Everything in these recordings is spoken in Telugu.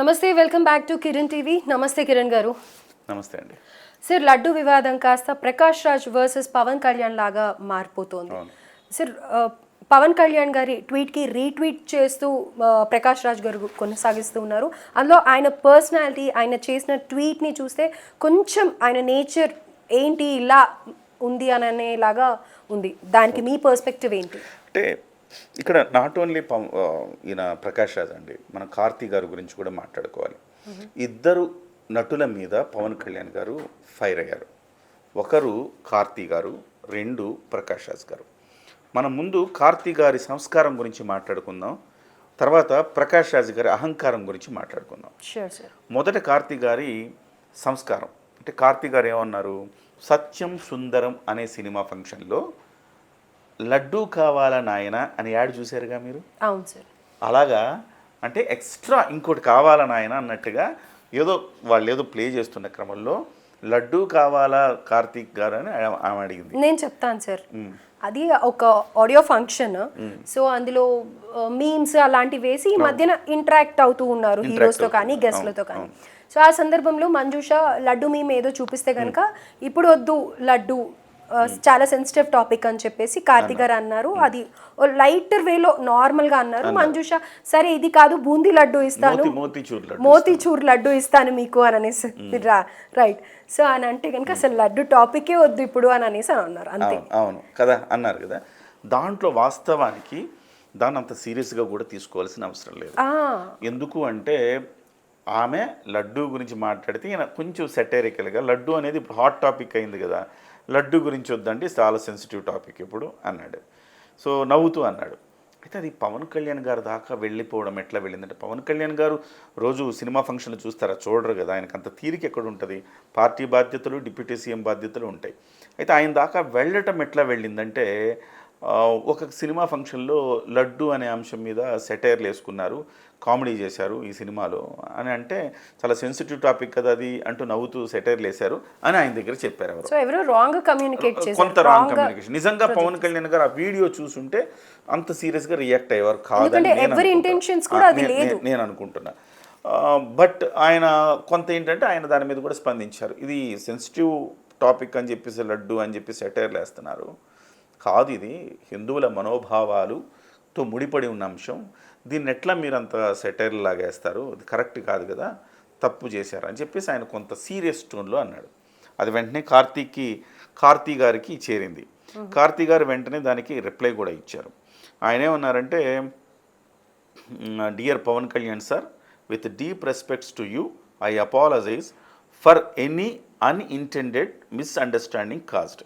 నమస్తే welcome back to Kiran TV. నమస్తే కిరణ్ గారు. నమస్తే అండి. సార్ లడ్డు వివాదం కాస్త ప్రకాష్ రాజ్ వర్సెస్ పవన్ కళ్యాణ్ లాగా మారిపోతోంది. సార్ పవన్ కళ్యాణ్ గారి ట్వీట్కి రీట్వీట్ చేస్తూ ప్రకాష్ రాజ్ గారు కొనసాగిస్తూ ఉన్నారు. అందులో ఆయన పర్సనాలిటీ ఆయన చేసిన ట్వీట్ని చూస్తే కొంచెం ఆయన నేచర్ ఏంటి ఇలా ఉంది అని అనేలాగా ఉంది. దానికి మీ పర్స్పెక్టివ్ ఏంటి? అంటే ఇక్కడ నాట్ ఓన్లీ ఈయన ప్రకాష్ రాజ్ అండి మన కార్తీ గారి గురించి కూడా మాట్లాడుకోవాలి. ఇద్దరు నటుల మీద పవన్ కళ్యాణ్ గారు ఫైర్ అయ్యారు. ఒకరు కార్తీ గారు రెండు ప్రకాష్ రాజ్ గారు. మనం ముందు కార్తీ గారి సంస్కారం గురించి మాట్లాడుకుందాం. తర్వాత ప్రకాష్ రాజ్ గారి అహంకారం గురించి మాట్లాడుకుందాం. మొదట కార్తీ గారి సంస్కారం. అంటే కార్తీ గారు ఏమన్నారు? సత్యం సుందరం అనే సినిమా ఫంక్షన్లో లడ్డూ కావాలా నాయన అని యాడ్ చూశారుగా మీరు? అవును సార్. అలాగా? అంటే ఎక్స్ట్రా ఇంకోటి కావాలా నాయన అన్నట్టుగా ఏదో వాళ్ళు ఏదో ప్లే చేస్తున్న క్రమంలో లడ్డూ కావాలా కార్తీక్ గారు అని ఆమె అడిగింది. నేను చెప్తాను సార్. అది ఒక ఆడియో ఫంక్షన్. సో అందులో మీమ్స్ అలాంటివి వేసి ఈ మధ్యన ఇంటరాక్ట్ అవుతూ ఉన్నారు హీరోస్తో కానీ గెస్ట్లతో కానీ. సో ఆ సందర్భంలో మంజుష లడ్డు మీమ్ ఏదో చూపిస్తే కనుక ఇప్పుడు వద్దు లడ్డు చాలా సెన్సిటివ్ టాపిక్ అని చెప్పేసి కార్తీక్ గారు అన్నారు. అది లైటర్ వేలో నార్మల్గా అన్నారు. మంజుష సరే ఇది కాదు బూందీ లడ్డు ఇస్తాను. మోతి మోతిచూర్ లడ్డు ఇస్తాను. మీకు అని అనేసి రైట్ సో అని అంటే కనుక అసలు లడ్డు టాపికే వద్దు ఇప్పుడు అని అనేసి అని అన్నారు. అంతే. అవును కదా? అన్నారు కదా? దాంట్లో వాస్తవానికి దాన్ని అంత సీరియస్గా కూడా తీసుకోవాల్సిన అవసరం లేదు. ఎందుకు అంటే ఆమె లడ్డు గురించి మాట్లాడితే ఈయన కొంచెం సెటైరికల్గా లడ్డు అనేది ఇప్పుడు హాట్ టాపిక్ అయింది కదా. లడ్డు గురించి వద్దండి చాలా సెన్సిటివ్ టాపిక్ ఇప్పుడు అన్నాడు. సో నవ్వుతూ అన్నాడు. అయితే అది పవన్ కళ్యాణ్ గారి దాకా వెళ్ళిపోవడం ఎట్లా వెళ్ళిందంటే పవన్ కళ్యాణ్ గారు రోజు సినిమా ఫంక్షన్లు చూస్తారా? చూడరు కదా ఆయనకు అంత తీరిక ఎక్కడ ఉంటుంది? పార్టీ బాధ్యతలు డిప్యూటీ సీఎం బాధ్యతలు ఉంటాయి. అయితే ఆయన దాకా వెళ్ళటం ఎట్లా వెళ్ళిందంటే ఒక సినిమా ఫంక్షన్లో లడ్డు అనే అంశం మీద సెటైర్లు వేసుకున్నారు కామెడీ చేశారు ఈ సినిమాలో. అని అంటే చాలా సెన్సిటివ్ టాపిక్ కదా అది అంటూ నవ్వుతూ సెటైర్లు వేశారు అని ఆయన దగ్గర చెప్పారు ఎవరు. ఎవరో రాంగ్ కమ్యూనికేట్ కొంత రాంగ్ కమ్యూనికేషన్ నిజంగా పవన్ కళ్యాణ్ గారు ఆ వీడియో చూసుంటే అంత సీరియస్గా రియాక్ట్ అయ్యేవారు కాదని నేను అనుకుంటున్నా. బట్ ఆయన కొంత ఏంటంటే ఆయన దాని మీద కూడా స్పందించారు. ఇది సెన్సిటివ్ టాపిక్ అని చెప్పేసి లడ్డు అని చెప్పి సెటైర్లు వేస్తున్నారు. కాదు ఇది. హిందువుల మనోభావాలుతో ముడిపడి ఉన్న అంశం. దీన్ని ఎట్లా మీరు అంత సెటైర్లు లాగేస్తారు అది కరెక్ట్ కాదు కదా? తప్పు చేశారు అని చెప్పేసి ఆయన కొంత సీరియస్ టోన్లో అన్నాడు. అది వెంటనే కార్తీక్కి కార్తీ గారికి చేరింది. కార్తీ గారు వెంటనే దానికి రిప్లై కూడా ఇచ్చారు. ఆయన ఏమన్నారంటే dear Pawan Kalyan sir with deep respects to you I apologize for any unintended misunderstanding caused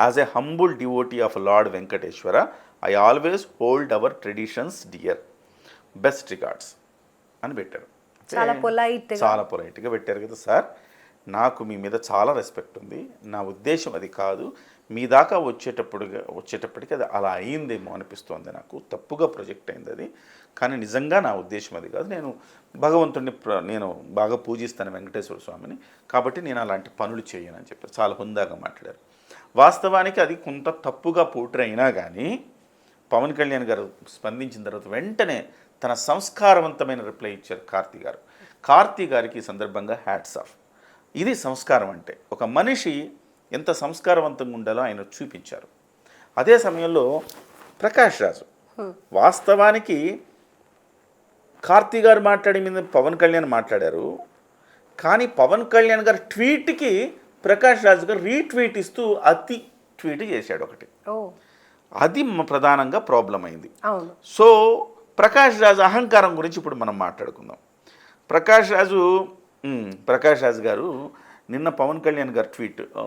as a humble devotee of lord Venkateswara I always hold our traditions dear best regards అని పెట్టారు. చాలా polite గా. చాలా పొలైట్గా పెట్టారు కదా సార్. నాకు మీ మీద చాలా రెస్పెక్ట్ ఉంది. నా ఉద్దేశం అది కాదు. మీ దాకా వచ్చేటప్పుడు వచ్చేటప్పటికి అది అలా అయిందేమో అనిపిస్తోంది నాకు. తప్పుగా ప్రొజెక్ట్ అయింది అది. కానీ నిజంగా నా ఉద్దేశం అది కాదు. నేను భగవంతుడిని నేను బాగా పూజిస్తాను వెంకటేశ్వర స్వామిని. కాబట్టి నేను అలాంటి పనులు చేయను అని చెప్పారు. చాలా హుందాగా మాట్లాడారు. వాస్తవానికి అది కొంత తప్పుగా పోట్రీ అయినా కానీ పవన్ కళ్యాణ్ గారు స్పందించిన తర్వాత వెంటనే తన సంస్కారవంతమైన రిప్లై ఇచ్చారు కార్తీ గారు. కార్తీ గారికి ఈ సందర్భంగా హ్యాట్స్ ఆఫ్. ఇది సంస్కారం అంటే ఒక మనిషి ఎంత సంస్కారవంతంగా ఉండాలో ఆయన చూపించారు. అదే సమయంలో ప్రకాష్ రాజు వాస్తవానికి కార్తీ గారు మాట్లాడి మీద పవన్ కళ్యాణ్ మాట్లాడారు. కానీ పవన్ కళ్యాణ్ గారి ట్వీట్కి ప్రకాష్ రాజు గారు రీట్వీట్ ఇస్తూ అతి ట్వీట్ చేశాడు ఒకటి. అది ప్రధానంగా ప్రాబ్లం అయింది. సో ప్రకాష్ రాజు అహంకారం గురించి ఇప్పుడు మనం మాట్లాడుకుందాం. ప్రకాష్ రాజు ప్రకాష్ రాజు గారు నిన్న పవన్ కళ్యాణ్ గారు ట్వీట్ ఆ,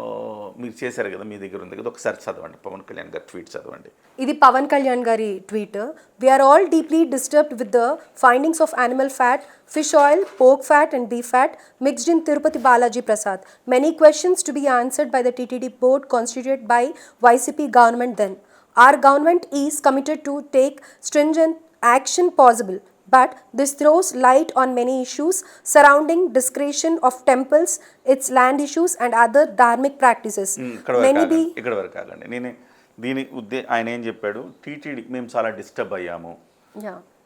మీరు చేశారు కదా మీ దగ్గర ఉంది కదా ఒకసారి చదవండి. పవన్ కళ్యాణ్ గారు ట్వీట్ చదవండి. ఇది పవన్ కళ్యాణ్ గారి tweet. We're all deeply disturbed with the findings of animal fat fish oil pork fat and beef fat mixed in Tirupati Balaji prasad many questions to be answered by the TTD board constituted by YCP government then our government is committed to take stringent action possible but this throws light on many issues surrounding discretion of temples, its land issues, and other dharmic practices. మ్, ఇక్కడ వరకు Many ఆగండి. be ఇక్కడ వరకు ఆగండి నేను దీని ఉద్దే ఆయన ఏం చెప్పాడు టీటీడీ మేము చాలా డిస్టర్బ్ అయ్యాము.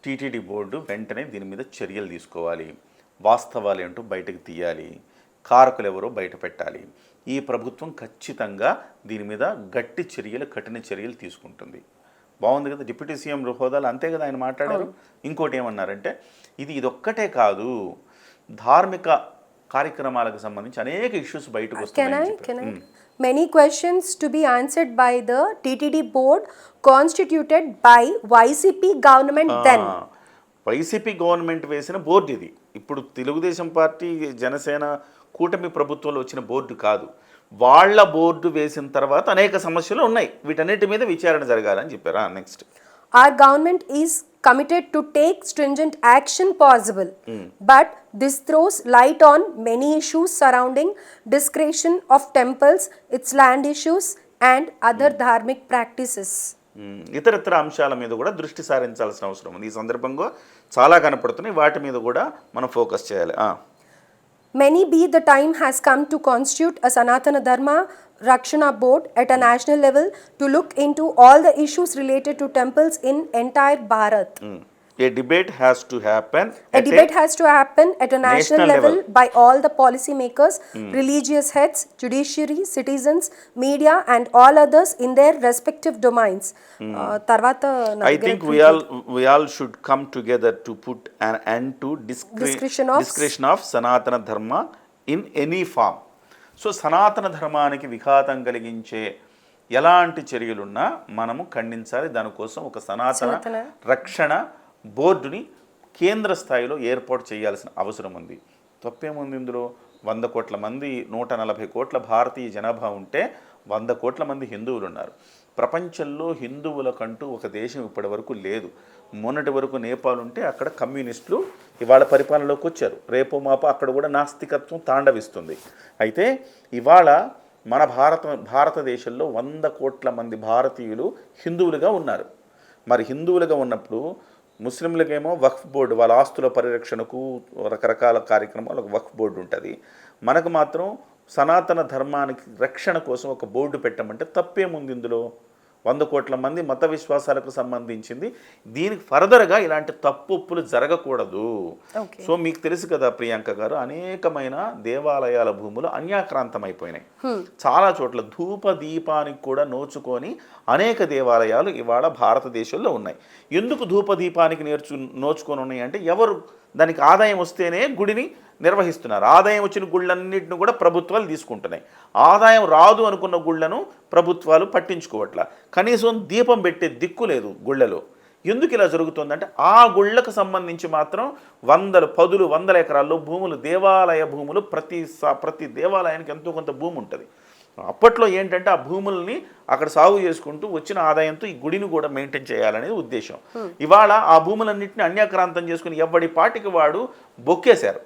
టీటీడీ బోర్డు వెంటనే దీని మీద చర్యలు తీసుకోవాలి వాస్తవాలు ఏంటో బయటకు తీయాలి కారకులు ఎవరో బయట పెట్టాలి ఈ ప్రభుత్వం ఖచ్చితంగా దీని మీద గట్టి చర్యలు కఠిన చర్యలు తీసుకుంటుంది బాగుంది కదా డిప్యూటీ సీఎం హోదాలు అంతే కదా ఆయన మాట్లాడారు ఇంకోటి ఏమన్నారంటే ఇది ఇదొక్కటే కాదు ధార్మిక కార్యక్రమాలకు సంబంధించి అనేక ఇష్యూస్ బయటకు Can వస్తున్నాయని I? చెప్పారు. Can I? Many questions to be answered by the TTD board constituted by YCP government then. ఆ, వైసీపీ గవర్నమెంట్ వేసిన బోర్డు ఇది ఇప్పుడు తెలుగుదేశం పార్టీ జనసేన కూటమి ప్రభుత్వంలో వచ్చిన బోర్డు కాదు వాళ్ళ బోర్డు వేసిన తర్వాత అనేక సమస్యలు ఉన్నాయి. వీటన్నిటి మీద విచారణ జరగాలని చెప్పారా? Next our government is committed to take stringent action possible but this throws light on many issues surrounding discretion of temples its land issues and other dharmic practices ఇతరత్ర అంశాల మీద కూడా దృష్టి సారించాల్సిన అవసరం ఉంది. ఈ సందర్భంగా చాలా కనపడుతున్నాయి. వాటి మీద కూడా మనం ఫోకస్ చేయాలి. Many be the time has come to constitute a Sanatana Dharma Rakshana board at a national level to look into all the issues related to temples in entire Bharat. Hmm. A debate has to happen A debate has to happen at a national, National level, level. by all the policymakers, religious heads, judiciary, citizens, media, and all others in their respective domains. Uh, తర్వాత నా ఐ దగ్గర think we all we all should come together to put an end to discre- Discretion of- discretion of సనాతన ధర్మ ఇన్ ఎనీ ఫామ్ సో సనాతన ధర్మానికి విఘాతం కలిగించే ఎలాంటి చర్యలున్నా మనము ఖండించాలి దానికోసం ఒక సనాతన. రక్షణ బోర్డుని కేంద్ర స్థాయిలో ఏర్పాటు చేయాల్సిన అవసరం ఉంది. తప్పేముంది ఇందులో? వంద కోట్ల మంది నూట నలభై కోట్ల భారతీయ జనాభా ఉంటే వంద కోట్ల మంది హిందువులు ఉన్నారు. ప్రపంచంలో హిందువులకంటూ ఒక దేశం ఇప్పటి వరకు లేదు. మొన్నటి వరకు నేపాల్ ఉంటే అక్కడ కమ్యూనిస్టులు ఇవాళ పరిపాలనలోకి వచ్చారు. రేపు మాప అక్కడ కూడా నాస్తికత్వం తాండవిస్తుంది. అయితే ఇవాళ మన భారత భారతదేశంలో వంద కోట్ల మంది భారతీయులు హిందువులుగా ఉన్నారు. మరి హిందువులుగా ఉన్నప్పుడు ముస్లింలకేమో వక్ఫ్ బోర్డు వాళ్ళ ఆస్తుల పరిరక్షణకు రకరకాల కార్యక్రమాలకు వక్ఫ్ బోర్డు ఉంటుంది. మనకు మాత్రం సనాతన ధర్మానికి రక్షణ కోసం ఒక బోర్డు పెట్టమంటే తప్పేముంది ఇందులో? వంద కోట్ల మంది మత విశ్వాసాలకు సంబంధించింది. దీనికి ఫర్దర్గా ఇలాంటి తప్పులు జరగకూడదు. సో మీకు తెలుసు కదా ప్రియాంక గారు అనేకమైన దేవాలయాల భూములు అన్యాక్రాంతమైపోయినాయి. చాలా చోట్ల ధూప దీపానికి కూడా నోచుకొని అనేక దేవాలయాలు ఇవాళ భారతదేశంలో ఉన్నాయి. ఎందుకు ధూప దీపానికి నేర్చు నోచుకొని ఉన్నాయి అంటే ఎవరు దానికి ఆదాయం వస్తేనే గుడిని నిర్వహిస్తున్నారు. ఆదాయం వచ్చిన గుళ్ళన్నింటిని కూడా ప్రభుత్వాలు తీసుకుంటున్నాయి. ఆదాయం రాదు అనుకున్న గుళ్ళను ప్రభుత్వాలు పట్టించుకోవట్ల. కనీసం దీపం పెట్టే దిక్కు లేదు గుళ్ళలో. ఎందుకు ఇలా జరుగుతుందంటే ఆ గుళ్ళకు సంబంధించి మాత్రం వందలు పదులు వందల ఎకరాల్లో భూములు దేవాలయ భూములు ప్రతి ప్రతి దేవాలయానికి ఎంతో కొంత భూమి ఉంటుంది. అప్పట్లో ఏంటంటే ఆ భూముల్ని అక్కడ సాగు చేసుకుంటూ వచ్చిన ఆదాయంతో ఈ గుడిని కూడా మెయింటైన్ చేయాలనేది ఉద్దేశం. ఇవాళ ఆ భూములన్నింటినీ అన్యాక్రాంతం చేసుకుని ఎవడి పాటికి వాడు బొక్కేశారు.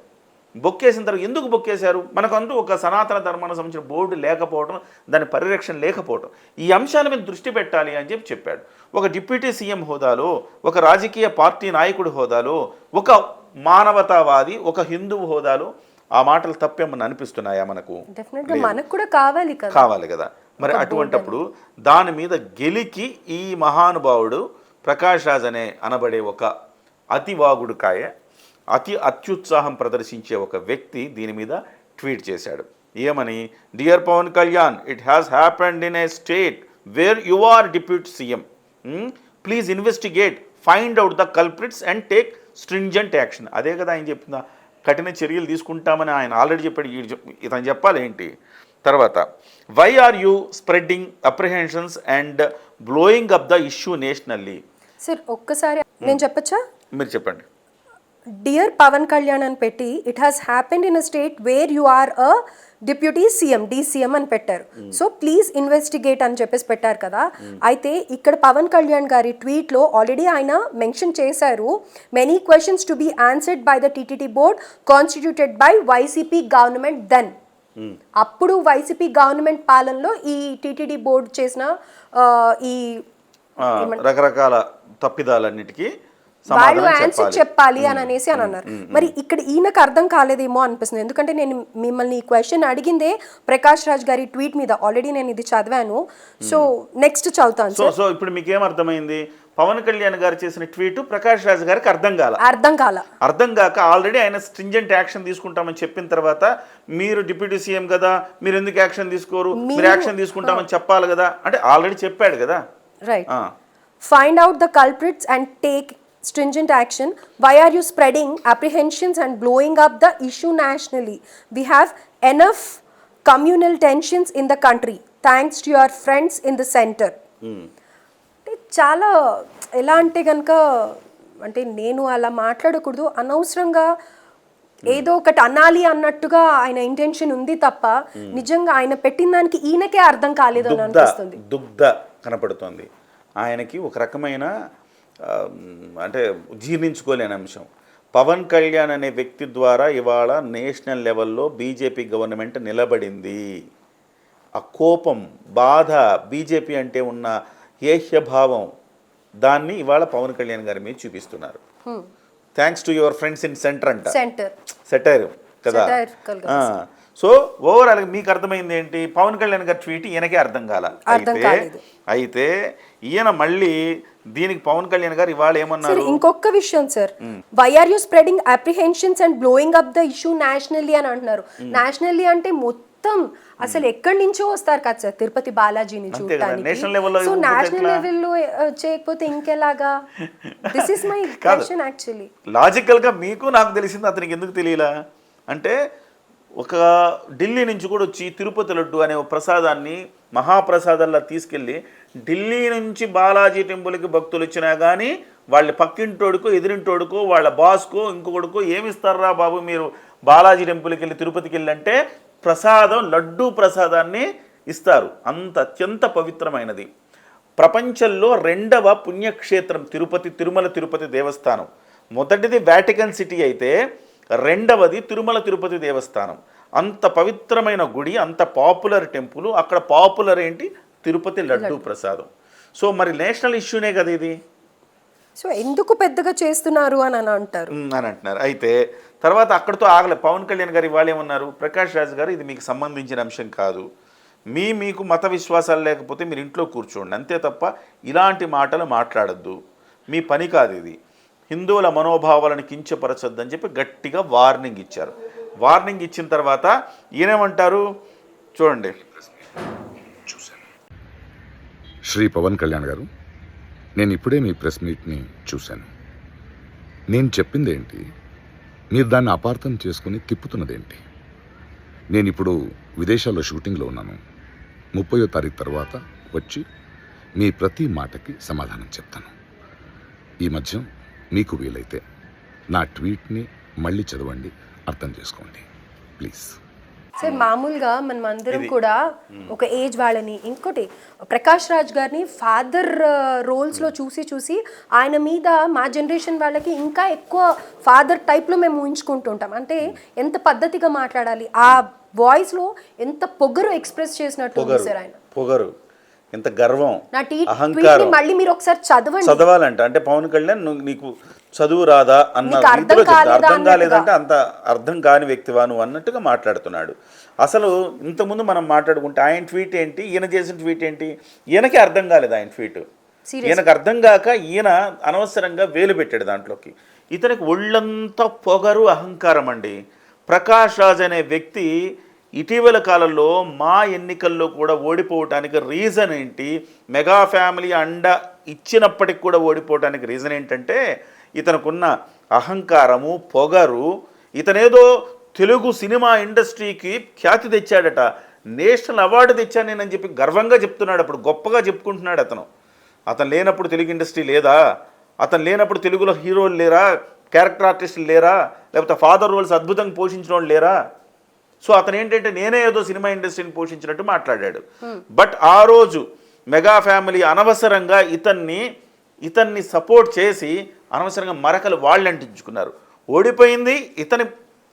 బొక్కేసిన తర్వాత ఎందుకు బొక్కేశారు? మనకంటూ ఒక సనాతన ధర్మానికి సంబంధించిన బోర్డు లేకపోవడం దాని పరిరక్షణ లేకపోవడం ఈ అంశాల మీద దృష్టి పెట్టాలి అని చెప్పి చెప్పాడు. ఒక డిప్యూటీ సీఎం హోదాలో ఒక రాజకీయ పార్టీ నాయకుడి హోదాలో ఒక మానవతావాది ఒక హిందువు హోదాలో ఆ మాటలు తప్పేమని అనిపిస్తున్నాయా మనకు? మనకు కూడా కావాలి కదా. కావాలి కదా. మరి అటువంటప్పుడు దాని మీద గెలికి ఈ మహానుభావుడు ప్రకాష్ రాజ్ అనే అనబడే ఒక అతివాగుడు కాయ అతి అత్యుత్సాహం ప్రదర్శించే ఒక వ్యక్తి దీని మీద ట్వీట్ చేశాడు. ఏమని? Dear Pawan Kalyan it has happened in a state where you are deputy CM please investigate find out the culprits and take stringent action అదే కదా ఆయన చెప్పిందా? కఠిన చర్యలు తీసుకుంటామని ఆయన ఆల్రెడీ చెప్పాడు. ఇతను చెప్పాలి ఏంటి? తర్వాత why are you spreading apprehensions and blowing up the issue nationally sir ఒక్కసారి నేను చెప్పచ్చా? మీరు చెప్పండి. డియర్ పవన్ కళ్యాణ్ అని పెట్టి it has happened in a state where you are a deputy CM DCM అని పెట్టారు. సో ప్లీజ్ ఇన్వెస్టిగేట్ అని చెప్పేసి పెట్టారు కదా. అయితే ఇక్కడ పవన్ కళ్యాణ్ గారి ట్వీట్లో ఆల్రెడీ ఆయన మెన్షన్ చేశారు many questions to be answered by the TTD board constituted by YCP government then అప్పుడు వైసీపీ గవర్నమెంట్ పాలనలో ఈ టీటీడీ బోర్డు చేసిన ఈ రకరకాల తప్పిదాలన్నిటికీ వాళ్ళు ఆన్సర్ చెప్పాలి. అని అనేసి అని అన్నారు. మరి ఇక్కడ ఈయనకు అర్థం కాలేదేమో అనిపిస్తుంది. ఎందుకంటే నేను మిమ్మల్ని ఈ క్వశ్చన్ అడిగిందే ప్రకాష్ రాజ్ గారి ట్వీట్ మీద. ఆల్రెడీ నేను ఇది చదివాను. సో నెక్స్ట్ చదువుతాను సో సో ఇప్పుడు మీకు ఏం అర్థమైంది పవన్ కళ్యాణ్ గారు చేసిన ట్వీట్ ప్రకాష్ రాజ్ గారికి అర్థం కాల. అర్థం కాల. అర్థం కాక ఆల్రెడీ ఆయన స్ట్రింజెంట్ యాక్షన్ తీసుకుంటామని చెప్పిన తర్వాత మీరు డిప్యూటీ సీఎం కదా మీరు ఎందుకు యాక్షన్ తీసుకోరు? మీరు యాక్షన్ తీసుకుంటామని చెప్పాలి కదా. అంటే ఆల్రెడీ చెప్పాడు కదా. Right find out the culprits and take stringent action why are you spreading apprehensions and blowing up the issue nationally we have enough communal tensions in the country thanks to your friends in the center అంటే చాలా ఎలా అంటే కనుక అంటే నేను అలా మాట్లాడకూడదు అనవసరంగా ఏదో ఒకటి అనాలి అన్నట్టుగా ఆయన ఇంటెన్షన్ ఉంది తప్ప నిజంగా ఆయన పెట్టిన దానికి ఈయనకే అర్థం కాలేదు అని అనిపిస్తుంది దుగ్ధ కనపడుతోంది ఆయనకి ఒక రకమైన అంటే జీర్ణించుకోలేని అంశం. పవన్ కళ్యాణ్ అనే వ్యక్తి ద్వారా ఇవాళ నేషనల్ లెవెల్లో బీజేపీ గవర్నమెంట్ నిలబడింది. ఆ కోపం బాధ బీజేపీ అంటే ఉన్న ఏహ్యభావం దాన్ని ఇవాళ పవన్ కళ్యాణ్ గారి మీద చూపిస్తున్నారు. Thanks to your friends in centre అంట. సెంటర్ సెటైర్ కదా? గా సో ఓవరాల్ మీకు అర్థమైంది ఏంటి పవన్ కళ్యాణ్ గారి ట్వీట్ ఈయనకే అర్థం కాల. అయితే. అయితే ఈయన మళ్ళీ దీనికి పవన్ కళ్యాణ్ గారు ఇవాళ ఏమన్నారు? ఇంకొక విషయం sir. Why are you spreading apprehensions and blowing up the issue nationally అని అంటున్నారు. నేషనల్లీ అంటే మొత్తం అసలు ఎక్కడి నుంచో వస్తారు కదా సార్. తిరుపతి బాలాజీని లో సో నేషనల్? లెవెల్లో చేయకపోతే ఇంకెలాగా? This is my. Question actually లాజికల్గా మీకు నాకు తెలిసింది అతనికి ఎందుకు తెలియలా? అంటే ఒక ఢిల్లీ నుంచి కూడా వచ్చి తిరుపతి లడ్డు అనే ప్రసాదాన్ని మహాప్రసాదంలా తీసుకెళ్ళి ఢిల్లీ నుంచి బాలాజీ టెంపుల్కి భక్తులు వచ్చినా కానీ వాళ్ళ పక్కింటోడుకో ఎదిరింటోడుకో వాళ్ళ బాస్కో ఇంకొకడుకో ఏమిస్తారా బాబు మీరు బాలాజీ టెంపుల్కి వెళ్ళి తిరుపతికి వెళ్ళంటే ప్రసాదం లడ్డు ప్రసాదాన్ని ఇస్తారు. అంత అత్యంత పవిత్రమైనది. ప్రపంచంలో రెండవ పుణ్యక్షేత్రం తిరుపతి తిరుమల తిరుపతి దేవస్థానం. మొదటిది వాటికన్ సిటీ అయితే రెండవది తిరుమల తిరుపతి దేవస్థానం. అంత పవిత్రమైన గుడి అంత పాపులర్ టెంపుల్ అక్కడ పాపులర్ ఏంటి? తిరుపతి లడ్డు ప్రసాదం. సో మరి నేషనల్ ఇష్యూనే కదా ఇది? సో ఎందుకు పెద్దగా చేస్తున్నారు అని అని అంటారు. అని అంటున్నారు. అయితే తర్వాత అక్కడితో ఆగలే. పవన్ కళ్యాణ్ గారు ఇవాళ ఏమన్నారు? ప్రకాష్ రాజ్ గారు ఇది మీకు సంబంధించిన అంశం కాదు. మీ మీకు మత విశ్వాసాలు లేకపోతే మీరు ఇంట్లో కూర్చోండి. అంతే తప్ప ఇలాంటి మాటలు మాట్లాడద్దు. మీ పని కాదు ఇది. హిందువుల మనోభావాలను కించపరచొద్దని చెప్పి గట్టిగా వార్నింగ్ ఇచ్చారు. వార్నింగ్ ఇచ్చిన తర్వాత ఈయనేమంటారు? చూడండి. శ్రీ పవన్ కళ్యాణ్ గారు నేను ఇప్పుడే మీ ప్రెస్ మీట్ని చూశాను. నేను చెప్పిందేంటి మీరు దాన్ని అపార్థం చేసుకుని తిప్పుతున్నదేంటి? నేను ఇప్పుడు విదేశాల్లో షూటింగ్లో ఉన్నాను. ముప్పయో తారీఖు తర్వాత వచ్చి మీ ప్రతి మాటకి సమాధానం చెప్తాను. ఈ మధ్య మీకు వీలైతే నా ట్వీట్ని మళ్ళీ చదవండి అర్థం చేసుకోండి. ప్లీజ్. సార్ మామూలుగా మనం అందరం కూడా ఒక ఏజ్ వాళ్ళని ఇంకోటి ప్రకాష్ రాజ్ గారిని ఫాదర్ రోల్స్లో చూసి చూసి ఆయన మీద మా జనరేషన్ వాళ్ళకి ఇంకా ఎక్కువ ఫాదర్ టైప్లో మేము ఊహించుకుంటుంటాం అంటే ఎంత పద్ధతిగా మాట్లాడాలి ఆ వాయిస్లో ఎంత పొగరు ఎక్స్ప్రెస్ చేసినట్టు సార్ ఆయన. పొగరు. ఎంత గర్వం అహంకారం. మళ్ళీ మీరు ఒకసారి చదవండి. చదవాలంట. అంటే పవన్ కళ్యాణ్ నీకు చదువు రాదా అన్న అర్థం రీతిలో. కాలేదంటే అంత అర్థం కాని వ్యక్తివా నువ్వు అన్నట్టుగా మాట్లాడుతున్నాడు. అసలు ఇంతకుముందు మనం మాట్లాడుకుంటే ఆయన ట్వీట్ ఏంటి? ఈయన చేసిన ట్వీట్ ఏంటి? ఈయనకి అర్థం కాలేదు ఆయన ట్వీట్. ఈయనకు అర్థం కాక ఈయన అనవసరంగా వేలు పెట్టాడు దాంట్లోకి. ఇతనికి ఒళ్ళంతా పొగరు అహంకారం అండి. ప్రకాష్ రాజ్ అనే వ్యక్తి ఇటీవల కాలంలో మా ఎన్నికల్లో కూడా ఓడిపోవటానికి రీజన్ ఏంటి? మెగా ఫ్యామిలీ అండ ఇచ్చినప్పటికి కూడా ఓడిపోవటానికి రీజన్ ఏంటంటే ఇతనుకున్న అహంకారము పొగరు ఇతనేదో తెలుగు సినిమా ఇండస్ట్రీకి ఖ్యాతి తెచ్చాడట. నేషనల్ అవార్డు తెచ్చాను నేనని చెప్పి గర్వంగా చెప్తున్నాడు. అప్పుడు గొప్పగా చెప్పుకుంటున్నాడు అతను. అతను లేనప్పుడు తెలుగు ఇండస్ట్రీ లేదా? అతను లేనప్పుడు తెలుగులో హీరోలు లేరా? క్యారెక్టర్ ఆర్టిస్టులు లేరా? లేకపోతే ఫాదర్ రోల్స్ అద్భుతంగా పోషించిన వాళ్ళు లేరా? సో అతను ఏంటంటే నేనే ఏదో సినిమా ఇండస్ట్రీని పోషించినట్టు మాట్లాడాడు. బట్ ఆ రోజు మెగా ఫ్యామిలీ అనవసరంగా ఇతన్ని ఇతన్ని సపోర్ట్ చేసి అనవసరంగా మరకలు వాళ్ళు అంటించుకున్నారు ఓడిపోయింది ఇతని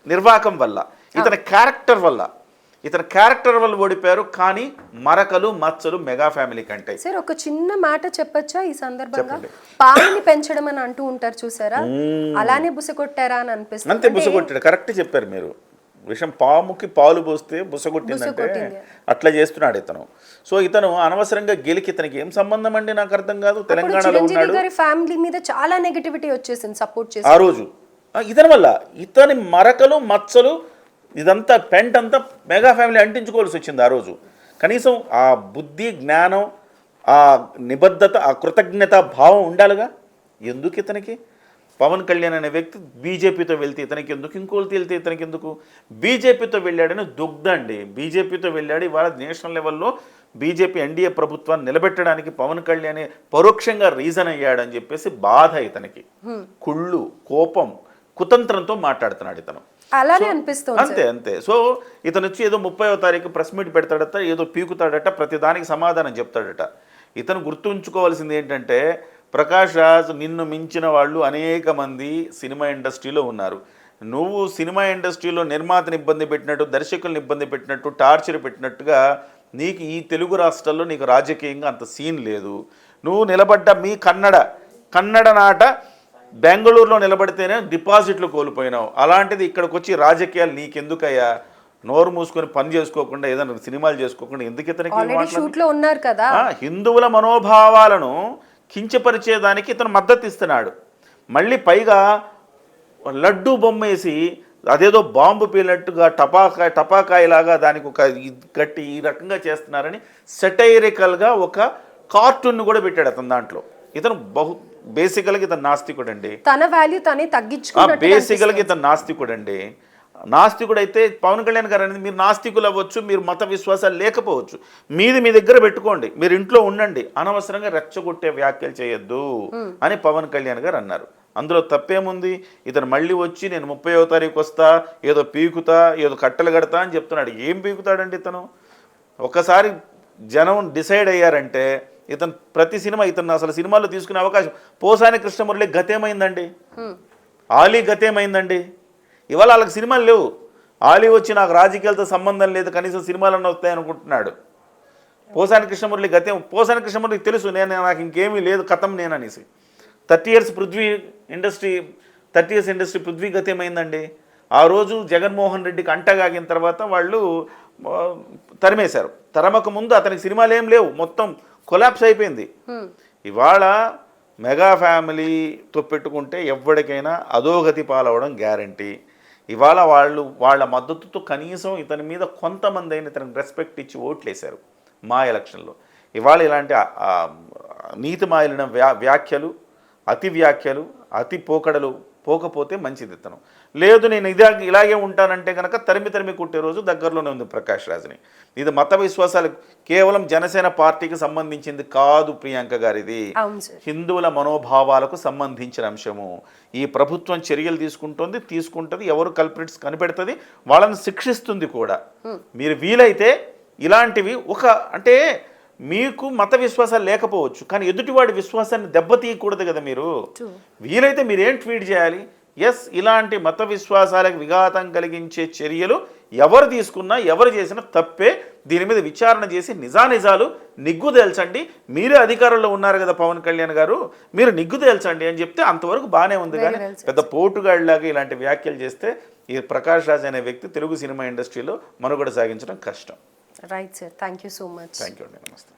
నిర్వాకం వల్ల ఇతని క్యారెక్టర్ వల్ల. ఇతని క్యారెక్టర్ వల్ల ఓడిపోయారు కానీ మరకలు మచ్చలు మెగా ఫ్యామిలీ కంటే. సార్ ఒక చిన్న మాట చెప్పొచ్చా ఈ సందర్భంగా. పాలని పెంచడం అని అంటూ ఉంటారు చూసారా? అలానే బుస కొట్టారా అని అనిపిస్తుంది. అంతే బుసగొట్టాడు కరెక్ట్ చెప్పారు మీరు. విషం పాముకి పాలు పోస్తే బుసగొట్టిందంటే బుసగొట్టింది. అట్లా చేస్తున్నాడు ఇతను. సో ఇతను అనవసరంగా గెలికి ఇతనికి ఏం సంబంధం అండి నాకు అర్థం కాదు. తెలంగాణలో ఉన్నాడు. ఫ్యామిలీ మీద చాలా నెగటివిటీ వచ్చేసింది సపోర్ట్ చేసి ఆ రోజు. ఇతని వల్ల ఇతని మరకలు మచ్చలు ఇదంతా పెంట్ అంతా మెగా ఫ్యామిలీ అంటించుకోవాల్సి వచ్చింది ఆ రోజు. కనీసం ఆ బుద్ధి జ్ఞానం ఆ నిబద్ధత ఆ కృతజ్ఞత భావం ఉండాలిగా? ఎందుకు ఇతనికి? పవన్ కళ్యాణ్ అనే వ్యక్తి బీజేపీతో వెళ్తే ఇతనికి ఎందుకు ఇంకోటి వెళ్తే ఇతనికి ఎందుకు బీజేపీతో వెళ్ళాడని దుగ్ధండి. బీజేపీతో వెళ్ళాడు. ఇవాళ నేషనల్ లెవెల్లో బీజేపీ ఎన్డీఏ ప్రభుత్వాన్ని నిలబెట్టడానికి పవన్ కళ్యాణ్ పరోక్షంగా రీజన్ అయ్యాడని చెప్పేసి బాధ ఇతనికి. కుళ్ళు కోపం కుతంత్రంతో మాట్లాడుతున్నాడు ఇతను. అలానే అనిపిస్తుంది అంతే అంతే. సో ఇతను వచ్చి ఏదో ముప్పైవ తారీఖు ప్రెస్ మీట్ పెడతాడట ఏదో పీకుతాడట ప్రతి దానికి సమాధానం చెప్తాడట. ఇతను గుర్తుంచుకోవాల్సింది ఏంటంటే ప్రకాష్ రాజ్ నిన్ను మించిన వాళ్ళు అనేక మంది సినిమా ఇండస్ట్రీలో ఉన్నారు. నువ్వు సినిమా ఇండస్ట్రీలో నిర్మాతని ఇబ్బంది పెట్టినట్టు దర్శకుల్ని ఇబ్బంది పెట్టినట్టు టార్చర్ పెట్టినట్టుగా నీకు ఈ తెలుగు రాష్ట్రాల్లో నీకు రాజకీయంగా అంత సీన్ లేదు. నువ్వు నిలబడ్డ మీ కన్నడ కన్నడ నాట బెంగళూరులో నిలబడితేనే డిపాజిట్లు కోల్పోయినావు. అలాంటిది ఇక్కడికి వచ్చి రాజకీయాలు నీకెందుకయ్యా? నోరు మూసుకొని పని చేసుకోకుండా ఏదైనా సినిమాలు చేసుకోకుండా ఎందుకు ఇతనికి ఉన్నారు కదా. హిందువుల మనోభావాలను కించపరిచేదానికి ఇతను మద్దతు ఇస్తున్నాడు మళ్ళీ పైగా లడ్డు బొమ్మ వేసి అదేదో బాంబు పేలినట్టుగా టపాకాయ టపాకాయలాగా దానికి ఒక కట్టి ఈ రకంగా చేస్తున్నారని సెటైరికల్గా ఒక కార్టూన్ కూడా పెట్టాడు అతను దాంట్లో. ఇతను బహు బేసికల్గా ఇతను నాస్తికుడు అండి తన వాల్యూ తనే తగ్గించుకున్నట్టు బేసికల్గా ఇతను నాస్తికుడు అండి నాస్తికుడు అయితే పవన్ కళ్యాణ్ గారు అనేది మీరు నాస్తికులు అవ్వచ్చు మీరు మత విశ్వాసాలు లేకపోవచ్చు. మీది మీ దగ్గర పెట్టుకోండి మీరు ఇంట్లో ఉండండి అనవసరంగా రెచ్చగొట్టే వ్యాఖ్యలు చేయొద్దు అని పవన్ కళ్యాణ్ గారు అన్నారు. అందులో తప్పేముంది? ఇతను మళ్ళీ వచ్చి నేను ముప్పైవ తారీఖు వస్తా ఏదో పీకుతా ఏదో కట్టెలు కడతా అని చెప్తున్నాడు. ఏం పీకుతాడండి ఇతను? ఒకసారి జనం డిసైడ్ అయ్యారంటే ఇతను ప్రతి సినిమా ఇతను అసలు సినిమాల్లో తీసుకునే అవకాశం. పోసాని కృష్ణమురళి గతేమైందండి? ఆలీ గతేమైందండి? ఇవాళ వాళ్ళకి సినిమాలు లేవు. ఆలీ వచ్చి నాకు రాజకీయాలతో సంబంధం లేదు కనీసం సినిమాలన్నా వస్తాయి అనుకుంటున్నాడు. పోసాని కృష్ణమురళి గతేం పోసాని కృష్ణమురళికి తెలుసు నేను నాకు ఇంకేమీ లేదు కథం నేను అనేసి. Thirty years Prithvi industry thirty years industry Prithvi గతేమైందండి ఆ రోజు జగన్మోహన్ రెడ్డికి అంటగాగిన తర్వాత వాళ్ళు తరిమేశారు. తరమక ముందు అతనికి సినిమాలు ఏం లేవు మొత్తం కొలాప్స్ అయిపోయింది. ఇవాళ మెగా ఫ్యామిలీతో పెట్టుకుంటే ఎవరికైనా అధోగతి పాలవడం గ్యారంటీ. ఇవాళ వాళ్ళు వాళ్ళ మద్దతుతో కనీసం ఇతని మీద కొంతమంది అయిన ఇతనికి రెస్పెక్ట్ ఇచ్చి ఓట్లేశారు మా ఎలక్షన్లో. ఇవాళ ఇలాంటి నీతి మాయలిన వ్యా వ్యాఖ్యలు అతి వ్యాఖ్యలు అతి పోకడలు పోకపోతే మంచిది ఇతను. లేదు నేను ఇదే ఇలాగే ఉంటానంటే కనుక తరిమి తరిమి కుట్టే రోజు దగ్గరలోనే ఉంది ప్రకాష్ రాజ్ని. ఇది మత విశ్వాసాలు కేవలం జనసేన పార్టీకి సంబంధించింది కాదు ప్రియాంక గారిది. అవును సార్. హిందువుల మనోభావాలకు సంబంధించిన అంశము. ఈ ప్రభుత్వం చర్యలు తీసుకుంటుంది తీసుకుంటుంది ఎవరు కల్ప్రిట్స్ కనిపెడుతుంది వాళ్ళని శిక్షిస్తుంది కూడా. మీరు వీలైతే ఇలాంటివి ఒక అంటే మీకు మత విశ్వాసాలు లేకపోవచ్చు కానీ ఎదుటివాడి విశ్వాసాన్ని దెబ్బతీయకూడదు కదా మీరు. వీలైతే మీరు ఏం ట్వీట్ చేయాలి? ఎస్ ఇలాంటి మత విశ్వాసాలకు విఘాతం కలిగించే చర్యలు ఎవరు తీసుకున్నా ఎవరు చేసినా తప్పే. దీని మీద విచారణ చేసి నిజానిజాలు నిగ్గు తేల్చండి. మీరే అధికారంలో ఉన్నారు కదా పవన్ కళ్యాణ్ గారు. మీరు నిగ్గు తేల్చండి అని చెప్తే అంతవరకు బాగానే ఉంది. కానీ పెద్ద పోటుగాడిలాగా ఇలాంటి వ్యాఖ్యలు చేస్తే ఈ ప్రకాష్ రాజ్ అనే వ్యక్తి తెలుగు సినిమా ఇండస్ట్రీలో మనుగడ సాగించడం కష్టం. Right sir thank you so much thank you అండి. నమస్తే.